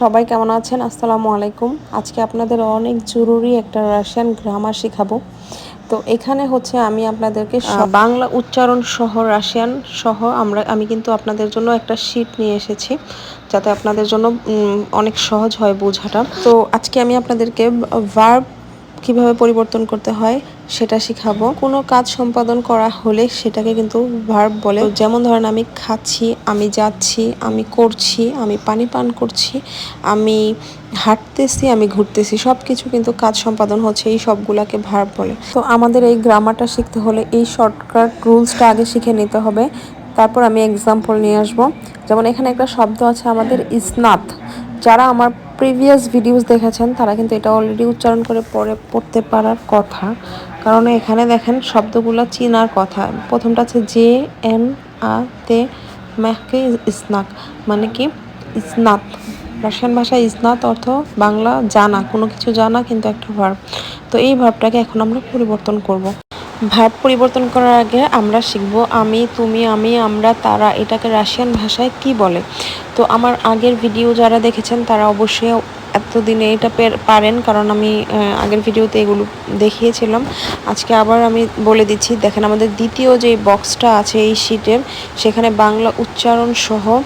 সবাই কেমন আছেন? আসসালামু আলাইকুম। আজকে আপনাদের অনেক জরুরি একটা রাশিয়ান গ্রামার শেখাবো। তো এখানে হচ্ছে আমি আপনাদেরকে বাংলা উচ্চারণ সহ রাশিয়ান সহ আমরা আমি কিন্তু আপনাদের জন্য একটা শীট নিয়ে এসেছি যাতে আপনাদের জন্য অনেক সহজ হয় বোঝাটা। তো আজকে আমি আপনাদেরকে ভার্ব কীভাবে পরিবর্তন করতে হয় সেটা শিখাবো। কোনো কাজ সম্পাদন করা হলে সেটাকে কিন্তু ভার্ব বলে। যেমন ধরেন আমি খাচ্ছি, আমি যাচ্ছি, আমি করছি, আমি পানি পান করছি, আমি হাঁটতেছি, আমি ঘুরতেছি সব কিছু কিন্তু কাজ সম্পাদন হচ্ছে এই সবগুলাকে ভার্ব বলে। তো আমাদের এই গ্রামারটা শিখতে হলে এই শর্টকাট রুলসটা আগে শিখে নিতে হবে। তারপর আমি এক্সাম্পল নিয়ে আসব। যেমন এখানে একটা শব্দ আছে আমাদের ইসনাত যারা আমার প্রিভিয়াস ভিডিওস দেখেছেন, তারা কিন্তু এটা অলরেডি উচ্চারণ করে পরে পড়তে পারার কথা। কারণ এখানে দেখেন শব্দগুলো চিনার কথা। প্রথমটা আছে জে, এম, আ, তে ম্যাকে ইসনাক মানে কি? ইসনাত রাশিয়ান ভাষায় ইসনাত অর্থ বাংলা জানা, কোনো কিছু জানা, কিন্তু একটা ভার্ব তো এই ভার্বটাকে এখন আমরা পরিবর্তন করব। ভার্ব পরিবর্তন করার আগে আমরা শিখব আমি, তুমি, আমি, আমরা, তারা, এটাকে রাশিয়ান ভাষায় কি বলে। তো আমার আগের ভিডিও যারা দেখেছেন, তারা অবশ্যই এতদিনে এটা পের- পারেন, কারণ আমি আগের ভিডিওতে এগুলো দেখিয়েছিলাম। আজকে আবার আমি বলে দিচ্ছি, দেখেন আমাদের দ্বিতীয় যে বক্সটা আছে এই শিটের, সেখানে বাংলা উচ্চারণ সহ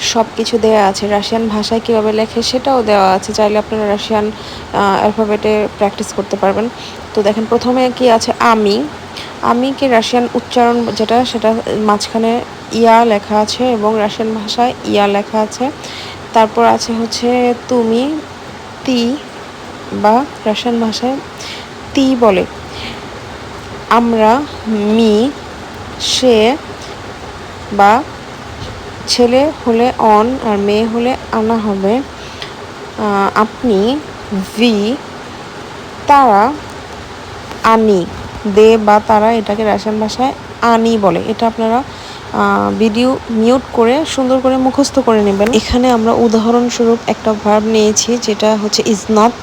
সব কিছু দেওয়া আছে। রাশিয়ান ভাষায় কীভাবে লেখে সেটাও দেওয়া আছে। চাইলে আপনারা রাশিয়ান অ্যালফাবেটে প্র্যাকটিস করতে পারবেন। তো দেখেন, প্রথমে কি আছে? আমি। আমি কি রাশিয়ান উচ্চারণ যেটা, সেটা মাঝখানে ইয়া লেখা আছে এবং রাশিয়ান ভাষায় ইয়া লেখা আছে। তারপর আছে হচ্ছে তুমি, তি বা রাশিয়ান ভাষায় তি বলে। আমরা, মি, সে বা ছেলে হলে অন আর মেয়ে হলে আনা হবে। আপনি, ভি, তারা আনি। দে বা তারা এটাকে রাশিয়ান ভাষায় আনি বলে। এটা আপনারা ভিডিও মিউট করে সুন্দর করে মুখস্থ করে নেবেন। এখানে আমরা উদাহরণস্বরূপ একটা ভার্ব নিয়েছি, যেটা হচ্ছে ইজনাত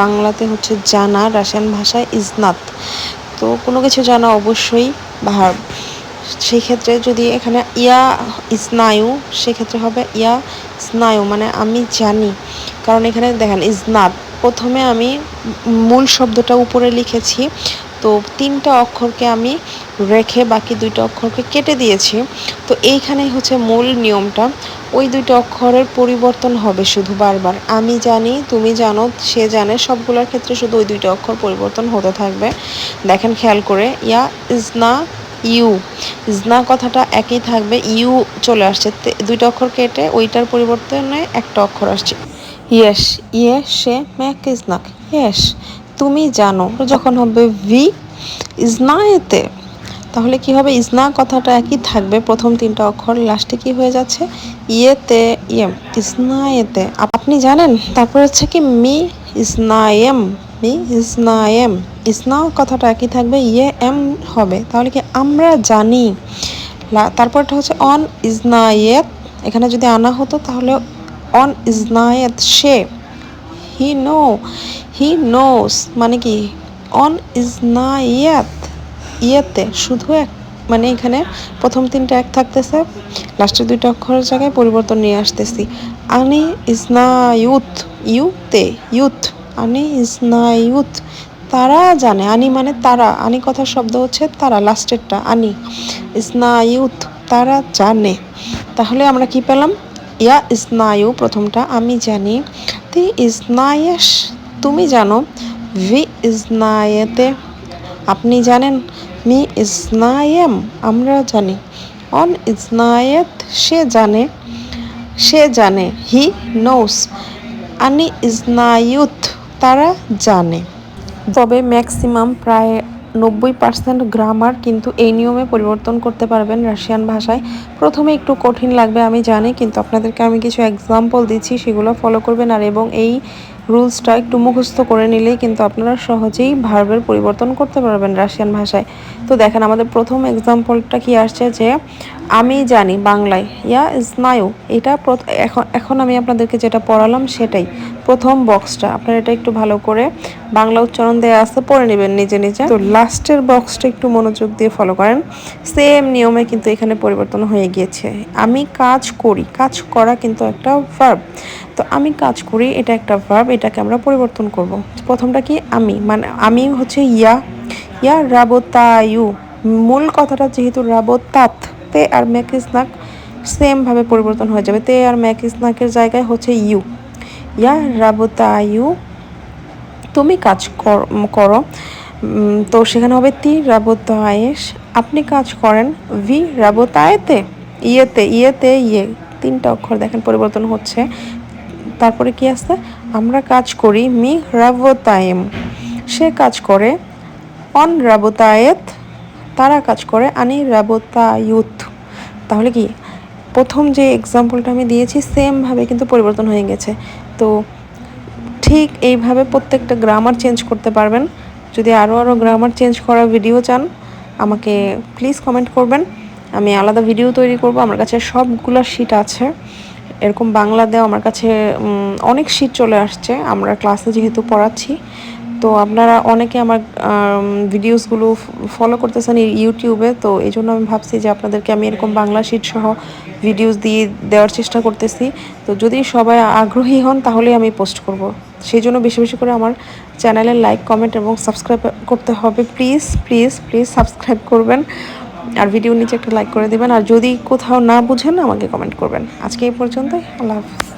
বাংলাতে হচ্ছে জানা, রাশিয়ান ভাষায় ইজনাত তো কোনো কিছু জানা অবশ্যই ভার্ব সেক্ষেত্রে যদি এখানে ইয়া স্নায়ু, সেক্ষেত্রে হবে ইয়া স্নায়ু মানে আমি জানি। কারণ এখানে দেখেন ইজনাত প্রথমে আমি মূল শব্দটা উপরে লিখেছি। তো তিনটা অক্ষরকে আমি রেখে বাকি দুইটা অক্ষরকে কেটে দিয়েছি। তো এইখানেই হচ্ছে মূল নিয়মটা। ওই দুইটা অক্ষরের পরিবর্তন হবে শুধু বারবার। আমি জানি, তুমি জানো, সে জানে, সবগুলোর ক্ষেত্রে শুধু ওই দুইটা অক্ষর পরিবর্তন হতে থাকবে। দেখেন, খেয়াল করে, ইয়া ইজ না ইউ। ইজনা কথাটা একই থাকবে, ইউ চলে আসছে। দুইটা অক্ষর কেটে ওইটার পরিবর্তনে একটা অক্ষর আসছে। ইয়েস ইয়ে সে ম্যাক ইজনাক ইয়েস তুমি জানো, যখন হবে ভি ইজনা এতে তাহলে কি হবে? ইজনা কথাটা একই থাকবে, প্রথম তিনটা অক্ষর লাস্টে কি হয়ে যাচ্ছে? ইয়েতে, ইয়েম ইসনায়েতে আপনি জানেন? তারপর হচ্ছে কি, মি ইসনায়েম মি ইসনায়েম ইসনা কথাটা একই থাকবে ইয়ে এম হবে। তাহলে কি আমরা জানি? তারপরটা হচ্ছে অন ইজনায়েত এখানে যদি আনা হতো, তাহলে অন ইজনায়েত সে। হি নো, হি নোস মানে কি? অন ইজনায়েত, ইয়েতে। শুধু এক মানে এখানে প্রথম তিনটা এক থাকতেছে। লাস্টের দুইটা অক্ষরের জায়গায় পরিবর্তন নিয়ে আসতেছি। আনি ইজ না ইউথ ইউতে, ইউথ। আনি ইজ না ইউথ তারা জানে। আনি মানে তারা। আনি কথার শব্দ হচ্ছে তারা, লাস্টেরটা। আনি ইজ না ইউথ তারা জানে। তাহলে আমরা কি পেলাম? ইয়া স্নায়ু প্রথমটা আমি জানি। তি ইসনায়েশ, তুমি জানো? ভি ইসনায়েতে, আপনি জানেন? মি ইসনায়েম, আমরা জানি। অন ইসনায়েত, সে জানে। সে জানে। হি নোস। আনি ইসনায়ুত, তারা জানে। তবে ম্যাক্সিমাম প্রায় নব্বই পার্সেন্ট গ্রামার কিন্তু এই নিয়মে পরিবর্তন করতে পারবেন রাশিয়ান ভাষায়। প্রথমে একটু কঠিন লাগবে আমি জানি, কিন্তু আপনাদেরকে আমি কিছু এক্সাম্পল দিচ্ছি, সেগুলো ফলো করবেন আর এবং এই রুলসটা একটু মুখস্থ করে নিলেই কিন্তু আপনারা সহজেই ভার্বের পরিবর্তন করতে পারবেন রাশিয়ান ভাষায়। তো দেখেন, আমাদের প্রথম এক্সাম্পলটা কি আসছে যে আমি জানি বাংলায়। ইয়া স্নায়ু। এটা এখন এখন আমি আপনাদেরকে যেটা পড়ালাম সেটাই। প্রথম বক্সটা। আপনারা এটা একটু ভালো করে বাংলা উচ্চারণ দেওয়া আছে, পড়ে নেবেন নিজে নিজে। তো লাস্টের বক্সটা একটু মনোযোগ দিয়ে ফলো করেন। সেম নিয়মে কিন্তু এখানে পরিবর্তন হয়ে গিয়েছে। আমি কাজ করি। কাজ করা কিন্তু একটা ভার্ব তো আমি কাজ করি, এটা একটা ভার্ব এটাকে আমরা পরিবর্তন করব। প্রথমটা কি? আমি। মানে আমি হচ্ছে ইয়া। ইয়া রাবতায়ু। মূল কথাটা যেহেতু রাবতাত তে আর ম্যাকিসনাক সেমভাবে পরিবর্তন হয়ে যাবে। তে আর ম্যাকিসনাকের জায়গায় হচ্ছে ইউ। ইয়া রাবতায়ু তুমি কাজ করো তো সেখানে হবে তি রাবতায়েশ। আপনি কাজ করেন ভি রাবতায়েতে, ইয়েতে ইয়েতে ইয়ে। তিনটা অক্ষর দেখেন পরিবর্তন হচ্ছে। তারপরে কি আছে? আমরা কাজ করি মি রাবতায়েম। সে কাজ করে অন রাবতায়েত। তারা কাজ করে আনি রাবতায়ুত তাহলে কি, প্রথম যে এক্সাম্পলটা আমি দিয়েছি সেমভাবে কিন্তু পরিবর্তন হয়ে গেছে। তো ঠিক এইভাবে প্রত্যেকটা গ্রামার চেঞ্জ করতে পারবেন। যদি আরও আরও গ্রামার চেঞ্জ করার ভিডিও চান, আমাকে প্লিজ কমেন্ট করবেন। আমি আলাদা ভিডিও তৈরি করব, আমার কাছে সবগুলো শিট আছে। এরকম বাংলা দেওয়া আমার কাছে অনেক শিট চলে আসছে। আমরা ক্লাসে যেহেতু পড়াচ্ছি তো আপনারা অনেকে আমার ভিডিওসগুলো ফলো করতেছেন ইউটিউবে তো এই জন্য আমি ভাবছি যে আপনাদেরকে আমি এরকম বাংলা শিট সহ ভিডিওস দিয়ে দেওয়ার চেষ্টা করতেছি। তো যদি সবাই আগ্রহী হন তাহলে আমি পোস্ট করব। সেই জন্য বেশি বেশি করে আমার চ্যানেলে লাইক কমেন্ট এবং সাবস্ক্রাইব করতে হবে। প্লিজ প্লিজ প্লিজ সাবস্ক্রাইব করবেন। আর ভিডিও নিচে একটা লাইক করে দেবেন। আর যদি কোথাও না বুঝেন, আমাকে কমেন্ট করবেন। আজকে এই পর্যন্তই। আল্লাহ হাফিজ।